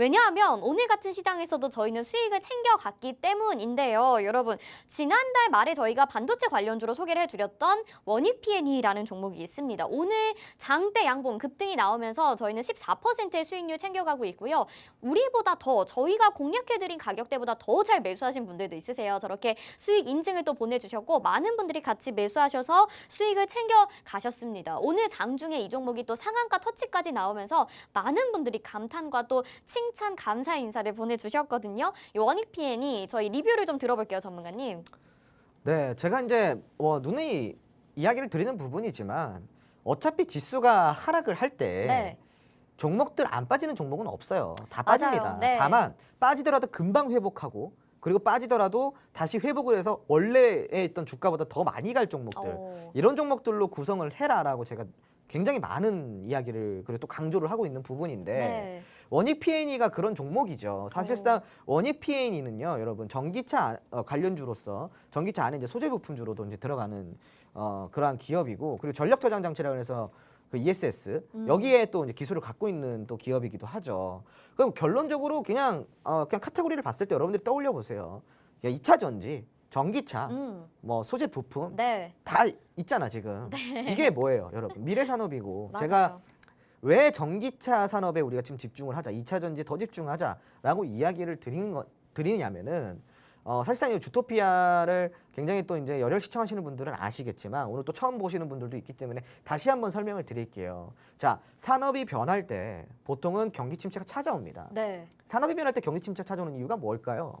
왜냐하면 오늘 같은 시장에서도 저희는 수익을 챙겨갔기 때문인데요. 여러분, 지난달 말에 저희가 반도체 관련주로 소개를 해드렸던 원익 P&E라는 종목이 있습니다. 오늘 장대 양봉 급등이 나오면서 저희는 14%의 수익률 챙겨가고 있고요. 우리보다 더 저희가 공략해드린 가격대보다 더 잘 매수하신 분들도 있으세요. 저렇게 수익 인증을 또 보내주셨고 많은 분들이 같이 매수하셔서 수익을 챙겨 가셨습니다. 오늘 장중에 이 종목이 또 상한가 터치까지 나오면서 많은 분들이 감탄과 또 칭찬 감사 인사를 보내주셨거든요. 이 원익 PN이 저희 리뷰를 좀 들어볼게요, 전문가님. 네, 제가 이제 뭐 눈에 이야기를 드리는 부분이지만 어차피 지수가 하락을 할때 네. 종목들 안 빠지는 종목은 없어요. 다 맞아요. 빠집니다. 네. 다만 빠지더라도 금방 회복하고 그리고 빠지더라도 다시 회복을 해서 원래에 있던 주가보다 더 많이 갈 종목들 어, 이런 종목들로 구성을 해라라고 제가 굉장히 많은 이야기를 그리고 또 강조를 하고 있는 부분인데 네. 원익 P&E가 그런 종목이죠. 사실상 원익 P&E는요, 여러분 전기차 안- 어, 관련주로서 전기차 안에 이제 소재 부품주로도 이제 들어가는 어, 그러한 기업이고 그리고 전력 저장 장치라고 해서 그 ESS 음. 여기에 또 이제 기술을 갖고 있는 또 기업이기도 하죠. 그럼 결론적으로 그냥 어, 그냥 카테고리를 봤을 때 여러분들이 떠올려 보세요. 2차 전지, 전기차, 음, 뭐 소재 부품 네. 다 있잖아 지금. 이게 뭐예요, 여러분? 미래 산업이고 맞아요. 왜 전기차 산업에 우리가 지금 집중을 하자, 2차 전지 더 집중하자라고 이야기를 드리는 거 드리냐면은 어, 사실상 이 주토피아를 굉장히 또 이제 열혈 시청하시는 분들은 아시겠지만 오늘 또 처음 보시는 분들도 있기 때문에 다시 한번 설명을 드릴게요. 자, 산업이 변할 때 보통은 경기 침체가 찾아옵니다. 네. 산업이 변할 때 경기 침체가 찾아오는 이유가 뭘까요?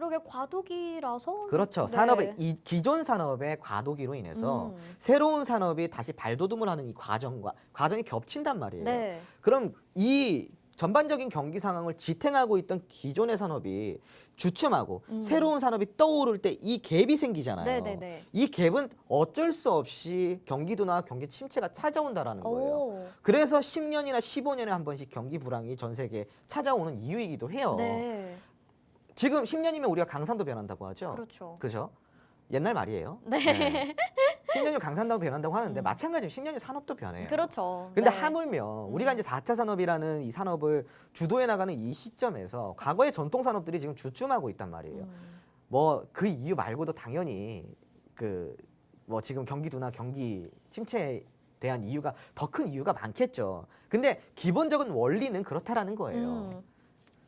그러게 과도기라서. 그렇죠. 네. 산업의 이 기존 산업의 과도기로 인해서 음. 새로운 산업이 다시 발돋움을 하는 이 과정과 과정이 겹친단 말이에요. 네. 그럼 이 전반적인 경기 상황을 지탱하고 있던 기존의 산업이 주춤하고 음. 새로운 산업이 떠오를 때 이 갭이 생기잖아요. 네네네. 이 갭은 어쩔 수 없이 경기도나 경기 침체가 찾아온다라는 거예요. 오. 그래서 10년이나 15년에 한 번씩 경기 불황이 전 세계에 찾아오는 이유이기도 해요. 네. 지금 10년이면 우리가 강산도 변한다고 하죠. 그렇죠. 그죠? 옛날 말이에요. 네. 10년이면 강산도 변한다고 하는데 음. 마찬가지로 10년이면 산업도 변해요. 그렇죠. 근데 네. 하물며 음. 우리가 이제 4차 산업이라는 이 산업을 주도해 나가는 이 시점에서 과거의 전통 산업들이 지금 주춤하고 있단 말이에요. 음. 뭐그 이유 말고도 당연히 그 뭐 지금 경기도나 경기 침체에 대한 이유가 더 큰 이유가 많겠죠. 근데 기본적인 원리는 그렇다라는 거예요. 음.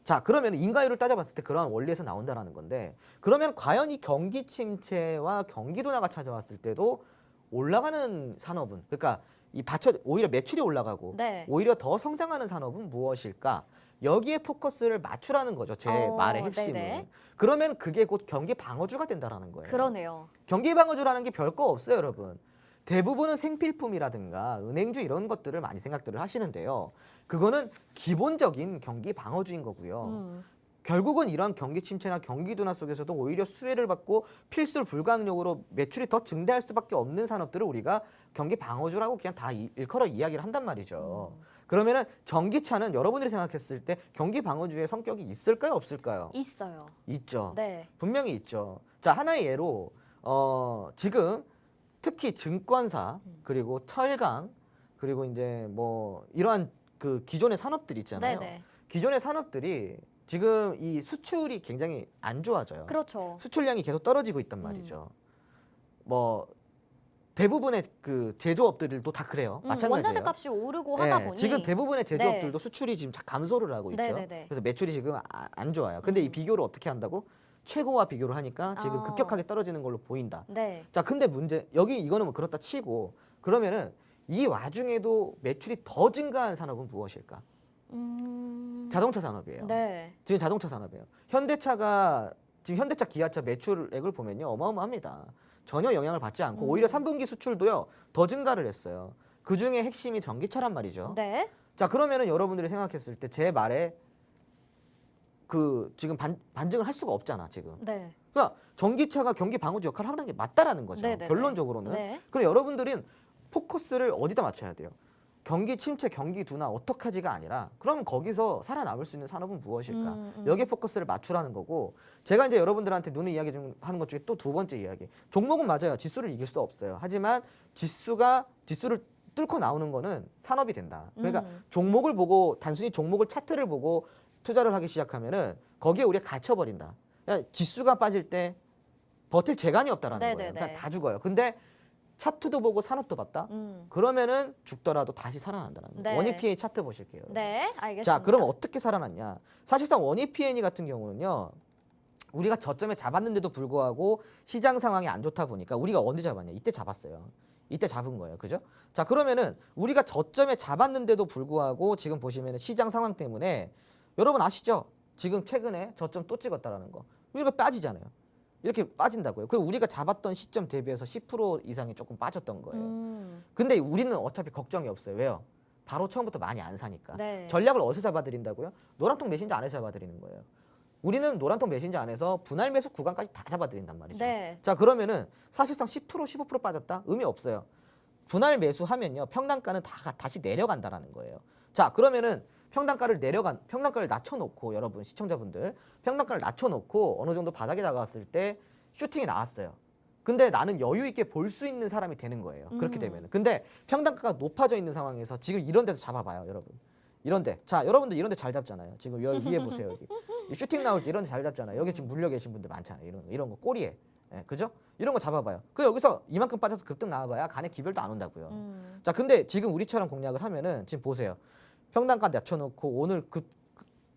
자, 그러면 인가율을 따져봤을 때 그러한 원리에서 나온다라는 건데 그러면 과연 이 경기 침체와 경기 둔화가 찾아왔을 때도 올라가는 산업은 그러니까 이 받쳐 오히려 매출이 올라가고 네. 오히려 더 성장하는 산업은 무엇일까? 여기에 포커스를 맞추라는 거죠. 제 어, 말의 핵심은. 네네. 그러면 그게 곧 경기 방어주가 된다라는 거예요. 그러네요. 경기 방어주라는 게 별거 없어요, 여러분. 대부분은 생필품이라든가 은행주 이런 것들을 많이 생각들을 하시는데요. 그거는 기본적인 경기 방어주인 거고요. 음. 결국은 이런 경기 침체나 경기 둔화 속에서도 오히려 수혜를 받고 필수 불가항력으로 매출이 더 증대할 수밖에 없는 산업들을 우리가 경기 방어주라고 그냥 다 이- 일컬어 이야기를 한단 말이죠. 그러면은 전기차는 여러분들이 생각했을 때 경기 방어주의 성격이 있을까요, 없을까요? 있어요. 있죠. 네. 분명히 있죠. 자 하나의 예로 어, 지금 특히 증권사 그리고 철강 그리고 이제 뭐 이러한 그 기존의 산업들 있잖아요. 네네. 기존의 산업들이 지금 이 수출이 굉장히 안 좋아져요. 그렇죠. 수출량이 계속 떨어지고 있단 말이죠. 뭐 대부분의 그 제조업들도 다 그래요. 음, 마찬가지예요. 원자재 값이 오르고 예, 하다 보니 지금 대부분의 제조업들도 수출이 지금 자- 감소를 하고 있죠. 네네네. 그래서 매출이 지금 아- 안 좋아요. 근데 이 음. 비교를 어떻게 한다고? 최고와 비교를 하니까 지금 아. 급격하게 떨어지는 걸로 보인다. 네. 자, 근데 문제 여기 이거는 뭐 그렇다 치고 그러면은 이 와중에도 매출이 더 증가한 산업은 무엇일까? 음. 자동차 산업이에요. 네. 지금 자동차 산업이에요. 현대차가 지금 현대차, 기아차 매출액을 보면요 어마어마합니다. 전혀 영향을 받지 않고 음. 오히려 3분기 수출도요 더 증가를 했어요. 그 중에 핵심이 전기차란 말이죠. 네. 자 그러면은 여러분들이 생각했을 때 제 말에 그 지금 반, 반증을 할 수가 없잖아 지금. 네. 그러니까 전기차가 경기 방어주 역할을 하는 게 맞다라는 거죠. 네네네. 결론적으로는. 네. 그럼 여러분들은 포커스를 어디다 맞춰야 돼요? 경기 침체, 경기 둔화 어떡하지가 아니라 그럼 거기서 살아남을 수 있는 산업은 무엇일까? 음, 음. 여기에 포커스를 맞추라는 거고 제가 이제 여러분들한테 눈에 이야기 중 하는 것 중에 또 두 번째 이야기. 종목은 맞아요. 지수를 이길 수 없어요. 하지만 지수가 지수를 뚫고 나오는 거는 산업이 된다. 그러니까 음. 종목을 보고 단순히 종목을 차트를 보고 투자를 하기 시작하면은 거기에 우리가 갇혀 버린다. 그러니까 지수가 빠질 때 버틸 재간이 없다라는 거예요. 네네네. 그러니까 다 죽어요. 근데 차트도 보고 산업도 봤다. 음. 그러면은 죽더라도 다시 살아난다는 거예요. 네. 원익PA 차트 보실게요. 네, 알겠습니다. 자, 그럼 어떻게 살아났냐? 사실상 원익PNE 같은 경우는요. 우리가 저점에 잡았는데도 불구하고 시장 상황이 안 좋다 보니까 우리가 언제 잡았냐? 이때 잡았어요. 이때 잡은 거예요. 그죠? 자, 그러면은 우리가 저점에 잡았는데도 불구하고 지금 보시면은 시장 상황 때문에 여러분 아시죠? 지금 최근에 저점 또 찍었다라는 거. 우리가 빠지잖아요. 이렇게 빠진다고요. 그 우리가 잡았던 시점 대비해서 10% 이상이 조금 빠졌던 거예요. 음. 근데 우리는 어차피 걱정이 없어요. 왜요? 바로 처음부터 많이 안 사니까. 네. 전략을 어디서 잡아드린다고요? 노란통 메신저 안에서 잡아드리는 거예요. 우리는 노란통 메신저 안에서 분할 매수 구간까지 다 잡아드린단 말이죠. 네. 자 그러면은 사실상 10% 15% 빠졌다? 의미 없어요. 분할 매수하면요 평단가는 다 다시 내려간다라는 거예요. 자 그러면은 평단가를 내려간 평단가를 낮춰놓고 여러분 시청자분들 평단가를 낮춰놓고 어느 정도 바닥에 나갔을 때 슈팅이 나왔어요. 근데 나는 여유 있게 볼 수 있는 사람이 되는 거예요. 그렇게 음. 되면. 근데 평단가가 높아져 있는 상황에서 지금 이런 데서 잡아봐요, 여러분. 이런데 자 여러분들 이런데 잘 잡잖아요. 지금 여기 위에 보세요 여기 이 슈팅 나올 때 이런데 잘 잡잖아요. 여기 지금 물려 계신 분들 많잖아요. 이런 거, 이런 거 꼬리에 예, 그죠? 이런 거 잡아봐요. 그 여기서 이만큼 빠져서 급등 나와봐야 간에 기별도 안 온다고요. 음. 자 근데 지금 우리처럼 공략을 하면은 지금 보세요. 평단가 낮춰놓고 오늘 그그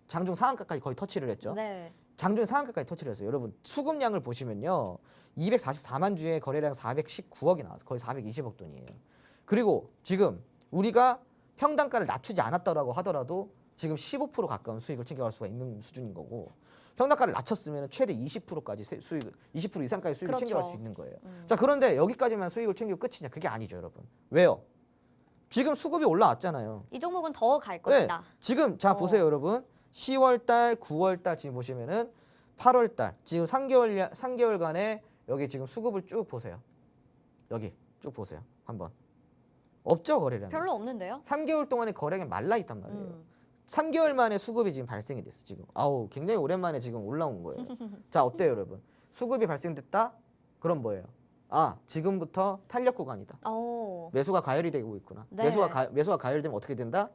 장중 상한가까지 거의 터치를 했죠. 네. 장중 상한가까지 터치를 했어요. 여러분 수급량을 보시면요. 244만 주에 거래량 419억이 나왔어요. 거의 420억 돈이에요. 그리고 지금 우리가 평단가를 낮추지 않았다라고 하더라도 지금 15% 가까운 수익을 챙겨갈 수가 있는 수준인 거고 평단가를 낮췄으면 최대 20%까지 수익 20% 이상까지 수익을 그렇죠. 챙겨갈 수 있는 거예요. 음. 자 그런데 여기까지만 수익을 챙기고 끝이냐? 그게 아니죠, 여러분. 왜요? 지금 수급이 올라왔잖아요. 이 종목은 더갈 네, 것이다. 지금 자 어. 보세요, 여러분. 10월 달, 9월 달 지금 보시면은 8월 달 지금 3개월 3개월간의 여기 지금 수급을 쭉 보세요. 여기 쭉 보세요. 한번. 없죠, 거래량. 별로 없는데요? 3개월 동안의 거래량이 말라 있단 말이에요. 음. 3개월 만에 수급이 지금 발생이 됐어, 지금. 아우, 굉장히 오랜만에 지금 올라온 거예요. 자, 어때요, 여러분? 수급이 발생됐다? 그럼 뭐예요? 아, 지금부터 탄력 구간이다. 오. 매수가 가열이 되고 있구나. 네. 매수가 가, 매수가 가열되면 어떻게 된다?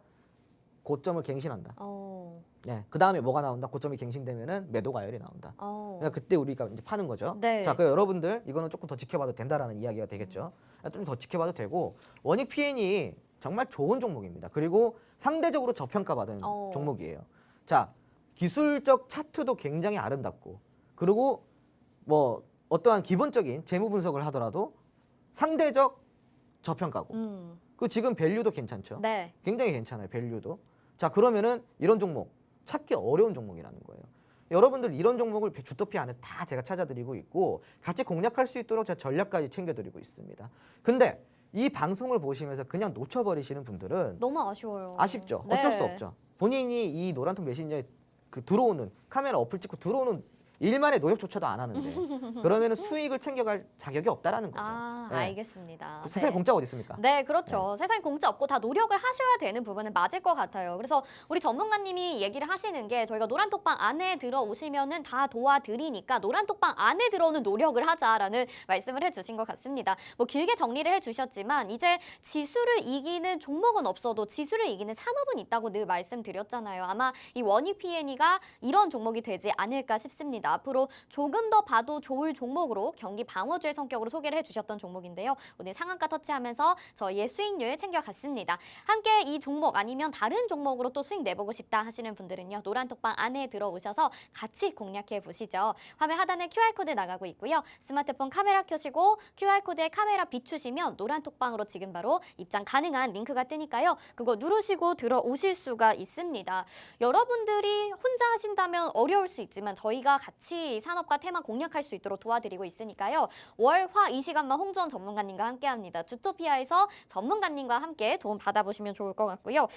고점을 갱신한다. 오. 네. 그 다음에 뭐가 나온다? 고점이 갱신되면은 매도 가열이 나온다. 오. 그러니까 그때 우리가 이제 파는 거죠. 네. 자, 그 여러분들 이거는 조금 더 지켜봐도 된다라는 이야기가 되겠죠. 좀 더 지켜봐도 되고 원익 PN이 정말 좋은 종목입니다. 그리고 상대적으로 저평가받은 어. 종목이에요. 자, 기술적 차트도 굉장히 아름답고 그리고 뭐 어떠한 기본적인 재무 분석을 하더라도 상대적 저평가고 음. 그 지금 밸류도 괜찮죠. 네. 굉장히 괜찮아요. 밸류도. 자 그러면은 이런 종목 찾기 어려운 종목이라는 거예요. 여러분들 이런 종목을 주토피 안에 다 제가 찾아드리고 있고 같이 공략할 수 있도록 제가 전략까지 챙겨드리고 있습니다. 근데 이 방송을 보시면서 그냥 놓쳐버리시는 분들은 너무 아쉬워요. 아쉽죠. 네. 어쩔 수 없죠. 본인이 이 노란통 메신저에 그 들어오는 카메라 어플 찍고 들어오는 일만의 노력조차도 안 하는데 그러면은 수익을 챙겨갈 자격이 없다라는 거죠. 아, 네. 알겠습니다. 그 세상에 네. 공짜가 어디 있습니까? 네, 그렇죠. 세상에 공짜 없고 다 노력을 하셔야 되는 부분은 맞을 것 같아요. 그래서 우리 전문가님이 얘기를 하시는 게 저희가 노란톡방 안에 들어오시면은 다 도와드리니까 노란톡방 안에 들어오는 노력을 하자라는 말씀을 해주신 것 같습니다. 뭐 길게 정리를 해주셨지만 이제 지수를 이기는 종목은 없어도 지수를 이기는 산업은 있다고 늘 말씀드렸잖아요. 아마 이 원익 P&E가 이런 종목이 되지 않을까 싶습니다. 앞으로 조금 더 봐도 좋을 종목으로 경기 방어주의 성격으로 소개를 해주셨던 종목인데요. 오늘 상한가 터치하면서 저희의 수익률 챙겨갔습니다. 함께 이 종목 아니면 다른 종목으로 또 수익 내보고 싶다 하시는 분들은요. 노란톡방 안에 들어오셔서 같이 공략해 보시죠. 화면 하단에 QR코드 나가고 있고요. 스마트폰 카메라 켜시고 QR코드에 카메라 비추시면 노란톡방으로 지금 바로 입장 가능한 링크가 뜨니까요. 그거 누르시고 들어오실 수가 있습니다. 여러분들이 혼자 하신다면 어려울 수 있지만 저희가 같이 산업과 테마 공략할 수 있도록 도와드리고 있으니까요. 월, 화 이 시간만 홍전 전문가님과 함께합니다. 주토피아에서 전문가님과 함께 도움 받아보시면 좋을 것 같고요.